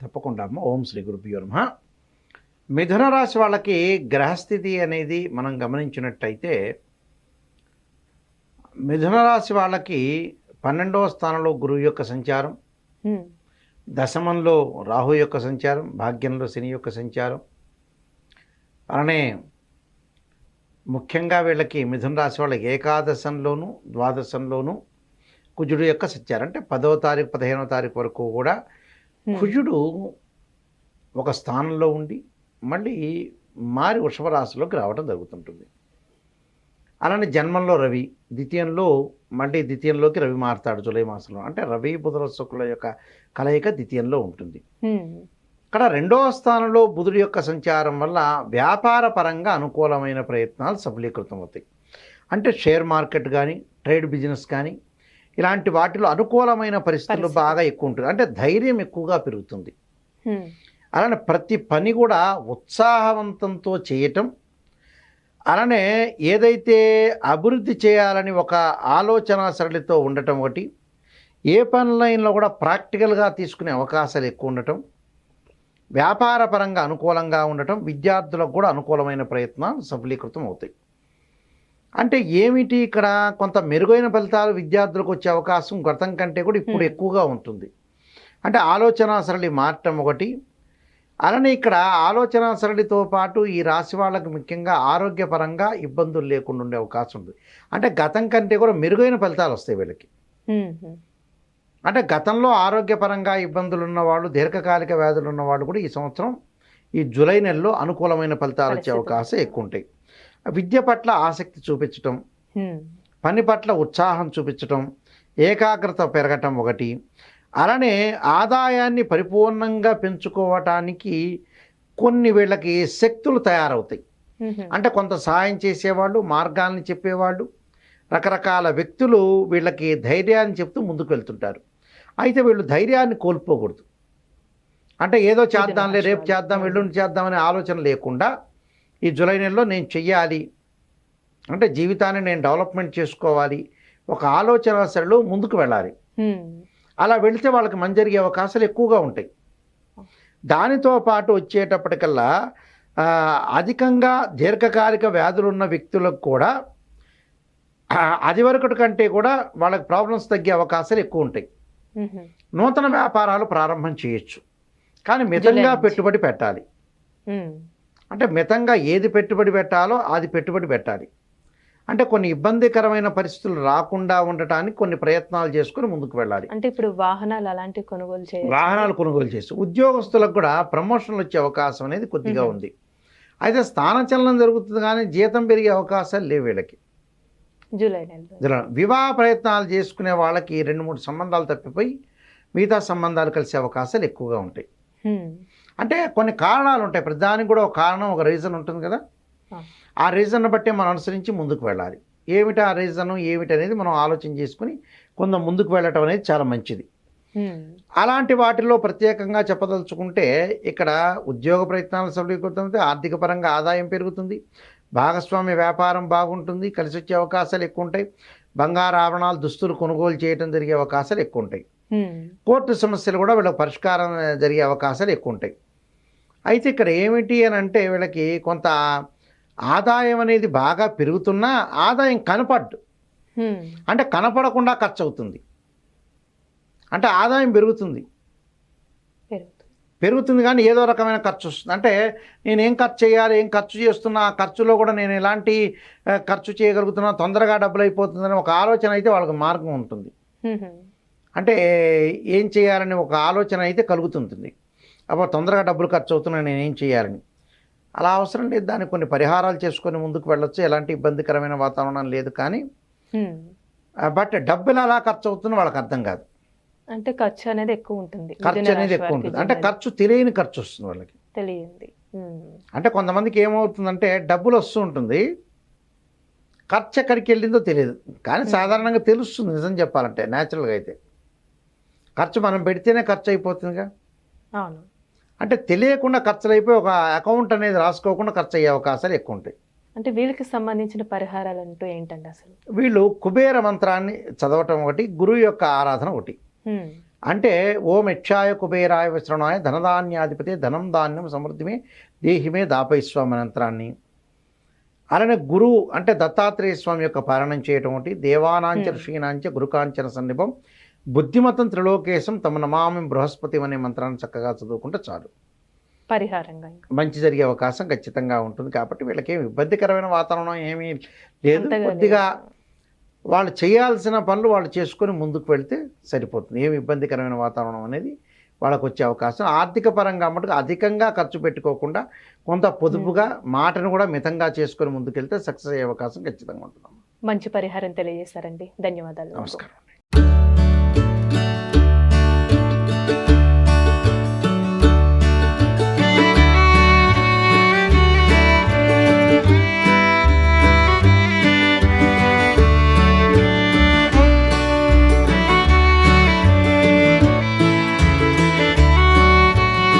తప్పకుండా అమ్మ ఓం శ్రీ గురుభ్యో నమ. మిథున రాశి వాళ్ళకి గ్రహస్థితి అనేది మనం గమనించినట్టయితే మిథున రాశి వాళ్ళకి పన్నెండవ స్థానంలో గురువు యొక్క సంచారం దశమంలో రాహు యొక్క సంచారం భాగ్యంలో శని యొక్క సంచారం. అలానే ముఖ్యంగా వీళ్ళకి మిథున రాశి వాళ్ళకి ఏకాదశంలోను ద్వాదశంలోను కుజుడు యొక్క సంచారం. అంటే పదవ తారీఖు పదిహేనవ తారీఖు వరకు కూడా కుజుడు ఒక స్థానంలో ఉండి మళ్ళీ మారి వృషభ రాశిలోకి రావడం జరుగుతుంటుంది. అలానే జన్మంలో రవి ద్వితీయంలో మళ్ళీ ద్వితీయంలోకి రవి మారుతాడు జూలై మాసంలో. అంటే రవి బుధుల శుక్ల యొక్క కలయిక ద్వితీయంలో ఉంటుంది. ఇక్కడ రెండవ స్థానంలో బుధుడి యొక్క సంచారం వల్ల వ్యాపార పరంగా అనుకూలమైన ప్రయత్నాలు సఫలీకృతం అవుతాయి. అంటే షేర్ మార్కెట్ కానీ ట్రేడ్ బిజినెస్ కానీ ఇలాంటి వాటిలో అనుకూలమైన పరిస్థితులు. బాగా ఎక్కువ ఉంటుంది. అంటే ధైర్యం ఎక్కువగా పెరుగుతుంది. అలానే ప్రతి పని కూడా ఉత్సాహవంతంతో చేయటం. అలానే ఏదైతే అభివృద్ధి చేయాలని ఒక ఆలోచన సరళితో ఉండటం ఒకటి. ఏ పనులైనా కూడా ప్రాక్టికల్గా తీసుకునే అవకాశాలు ఎక్కువ ఉండటం. వ్యాపార పరంగా అనుకూలంగా ఉండటం. విద్యార్థులకు కూడా అనుకూలమైన ప్రయత్నాలు సఫలీకృతం అవుతాయి. అంటే ఏమిటి ఇక్కడ కొంత మెరుగైన ఫలితాలు విద్యార్థులకు వచ్చే అవకాశం గతం కంటే కూడా ఇప్పుడు. ఎక్కువగా ఉంటుంది. అంటే ఆలోచన సరళి మారటం ఒకటి. అలానే ఇక్కడ ఆలోచన సరళితో పాటు ఈ రాశి వాళ్ళకి ముఖ్యంగా ఆరోగ్యపరంగా ఇబ్బందులు లేకుండా ఉండే అవకాశం ఉంది. అంటే గతం కంటే కూడా మెరుగైన ఫలితాలు వస్తాయి వీళ్ళకి. అంటే గతంలో ఆరోగ్యపరంగా ఇబ్బందులు ఉన్నవాళ్ళు దీర్ఘకాలిక వ్యాధులు ఉన్నవాళ్ళు కూడా ఈ సంవత్సరం ఈ జూలై నెలలో అనుకూలమైన ఫలితాలు వచ్చే. అవకాశం ఎక్కువ ఉంటాయి. విద్య పట్ల ఆసక్తి చూపించటం పని పట్ల ఉత్సాహం చూపించటం ఏకాగ్రత పెరగటం ఒకటి. అలానే ఆదాయాన్ని పరిపూర్ణంగా పెంచుకోవటానికి కొన్ని వీళ్ళకి శక్తులు తయారవుతాయి. అంటే కొంత సహాయం చేసేవాళ్ళు మార్గాల్ని చెప్పేవాళ్ళు రకరకాల వ్యక్తులు వీళ్ళకి ధైర్యాన్ని చెప్తూ ముందుకు వెళ్తుంటారు అయితే వీళ్ళు ధైర్యాన్ని కోల్పోకూడదు. అంటే ఏదో చేద్దాంలే రేపు చేద్దాం ఎల్లుండి చేద్దామనే ఆలోచన లేకుండా ఈ జూలై నెలలో నేను చెయ్యాలి. అంటే జీవితాన్ని నేను డెవలప్మెంట్ చేసుకోవాలి. ఒక ఆలోచన సరళిలో ముందుకు వెళ్ళాలి. అలా వెళితే వాళ్ళకి మంచి జరిగే అవకాశాలు ఎక్కువగా ఉంటాయి. దానితో పాటు వచ్చేటప్పటికల్లా అధికంగా దీర్ఘకాలిక వ్యాధులు ఉన్న వ్యక్తులకు కూడా అది వరకటి కంటే కూడా వాళ్ళకి ప్రాబ్లమ్స్ తగ్గే అవకాశాలు ఎక్కువ ఉంటాయి. నూతన వ్యాపారాలు ప్రారంభం చేయొచ్చు. కానీ మితంగా. పెట్టుబడి పెట్టాలి. అంటే మితంగా ఏది పెట్టుబడి పెట్టాలో అది పెట్టుబడి పెట్టాలి. అంటే కొన్ని ఇబ్బందికరమైన పరిస్థితులు రాకుండా ఉండటానికి కొన్ని ప్రయత్నాలు చేసుకుని ముందుకు వెళ్ళాలి. అంటే ఇప్పుడు వాహనాలు అలాంటివి కొనుగోలు చేయాలి వాహనాలు కొనుగోలు చేసి ఉద్యోగస్తులకు కూడా ప్రమోషన్లు వచ్చే అవకాశం అనేది కొద్దిగా. ఉంది. అయితే స్థానచలనం జరుగుతుంది కానీ జీతం పెరిగే అవకాశాలు లేవు వీళ్ళకి. జూలై నెలలో. ఇందులో వివాహ ప్రయత్నాలు చేసుకునే వాళ్ళకి రెండు మూడు సంబంధాలు తప్పిపోయి మిగతా సంబంధాలు కలిసే అవకాశాలు ఎక్కువగా ఉంటాయి. అంటే కొన్ని కారణాలు ఉంటాయి. ప్రతిదానికి కూడా ఒక కారణం ఒక రీజన్ ఉంటుంది కదా. ఆ. రీజన్ బట్టి మనం అనుసరించి ముందుకు వెళ్ళాలి. ఏమిటి ఆ రీజన్ ఏమిటి అనేది మనం ఆలోచన చేసుకుని కొంత ముందుకు వెళ్ళటం అనేది చాలా మంచిది. అలాంటి వాటిలో ప్రత్యేకంగా చెప్పదలుచుకుంటే ఇక్కడ ఉద్యోగ ప్రయత్నాలు సఫలీకృతమైతే ఆర్థిక పరంగా ఆదాయం పెరుగుతుంది. భాగస్వామ్య వ్యాపారం బాగుంటుంది. కలిసి వచ్చే అవకాశాలు ఎక్కువ ఉంటాయి బంగారు ఆభరణాలు దుస్తులు కొనుగోలు చేయడం జరిగే అవకాశాలు ఎక్కువ ఉంటాయి కోర్టు సమస్యలు కూడా వీళ్ళకి పరిష్కారం జరిగే అవకాశాలు ఎక్కువ ఉంటాయి అయితే ఇక్కడ ఏమిటి అని అంటే వీళ్ళకి కొంత ఆదాయం అనేది బాగా పెరుగుతున్నా ఆదాయం కనపడ్డు. అంటే కనపడకుండా ఖర్చు అవుతుంది అంటే ఆదాయం పెరుగుతుంది. పెరుగుతుంది. కానీ ఏదో రకమైన ఖర్చు వస్తుంది. అంటే నేను ఏం ఖర్చు చేయాలి ఏం ఖర్చు చేస్తున్నా ఆ ఖర్చులో కూడా నేను ఎలాంటి ఖర్చు చేయగలుగుతున్నా తొందరగా డబ్బులు అయిపోతుందని ఒక ఆలోచన అయితే వాళ్ళకి మార్గం ఉంటుంది. అంటే ఏం చేయాలని ఒక ఆలోచన అయితే కలుగుతుంటుంది. అప్పుడు తొందరగా డబ్బులు ఖర్చు అవుతున్నాయి నేను ఏం చేయాలని. అలా అవసరం లేదు దానికి కొన్ని పరిహారాలు చేసుకొని ముందుకు వెళ్ళొచ్చు ఎలాంటి ఇబ్బందికరమైన వాతావరణం లేదు కానీ. బట్ డబ్బులు అలా ఖర్చు అవుతుందో వాళ్ళకి అర్థం కాదు. అంటే ఖర్చు అనేది ఎక్కువ ఉంటుంది. ఖర్చు అనేది ఎక్కువ ఉంటుంది. అంటే ఖర్చు తెలియని ఖర్చు వస్తుంది వాళ్ళకి. తెలియంది. అంటే కొంతమందికి ఏమవుతుందంటే డబ్బులు వస్తూ ఉంటుంది. ఖర్చు ఎక్కడికి వెళ్ళిందో తెలియదు. కానీ సాధారణంగా తెలుస్తుంది నిజం చెప్పాలంటే న్యాచురల్గా అయితే. ఖర్చు మనం పెడితేనే ఖర్చు అయిపోతుందిగా. అవును. అంటే తెలియకుండా ఖర్చులు అయిపోయి ఒక అకౌంట్ అనేది రాసుకోకుండా ఖర్చు అయ్యే అవకాశాలు ఎక్కువ ఉంటాయి అంటే వీళ్ళకి సంబంధించిన పరిహారాలు అంటూ ఏంటండి అసలు వీళ్ళు కుబేర మంత్రాన్ని చదవటం ఒకటి గురువు యొక్క ఆరాధన ఒకటి. అంటే ఓం యక్షాయ కుబేరాయ విశ్రణాయ ధనధాన్యాధిపతి ధనం ధాన్యం సమృద్ధిమే దేహిమే దాపైస్వామి మంత్రాన్ని అలానే గురువు అంటే దత్తాత్రేయ స్వామి యొక్క పాలనం చేయటం ఒకటి దేవానాంచ. ఋషీనాంచ గురుకాంచన సన్నిభం బుద్ధిమతం త్రిలోకేశం తమ నమామి బృహస్పతి అనే మంత్రాన్ని చక్కగా చదువుకుంటే చాలు. పరిహారంగా. మంచి జరిగే అవకాశం ఖచ్చితంగా ఉంటుంది కాబట్టి వీళ్ళకి ఏమి ఇబ్బందికరమైన వాతావరణం ఏమీ లేదు. కొద్దిగా. వాళ్ళు చేయాల్సిన పనులు వాళ్ళు చేసుకొని ముందుకు వెళ్తే సరిపోతుంది. ఏమి ఇబ్బందికరమైన వాతావరణం అనేది వాళ్ళకు వచ్చే అవకాశం. ఆర్థిక పరంగా మటుకు అధికంగా ఖర్చు పెట్టుకోకుండా కొంత పొదుపుగా మాటను కూడా మితంగా చేసుకొని ముందుకెళ్తే సక్సెస్ అయ్యే అవకాశం ఖచ్చితంగా ఉంటుంది మంచి పరిహారం తెలియజేశారండి. ధన్యవాదాలు. నమస్కారం.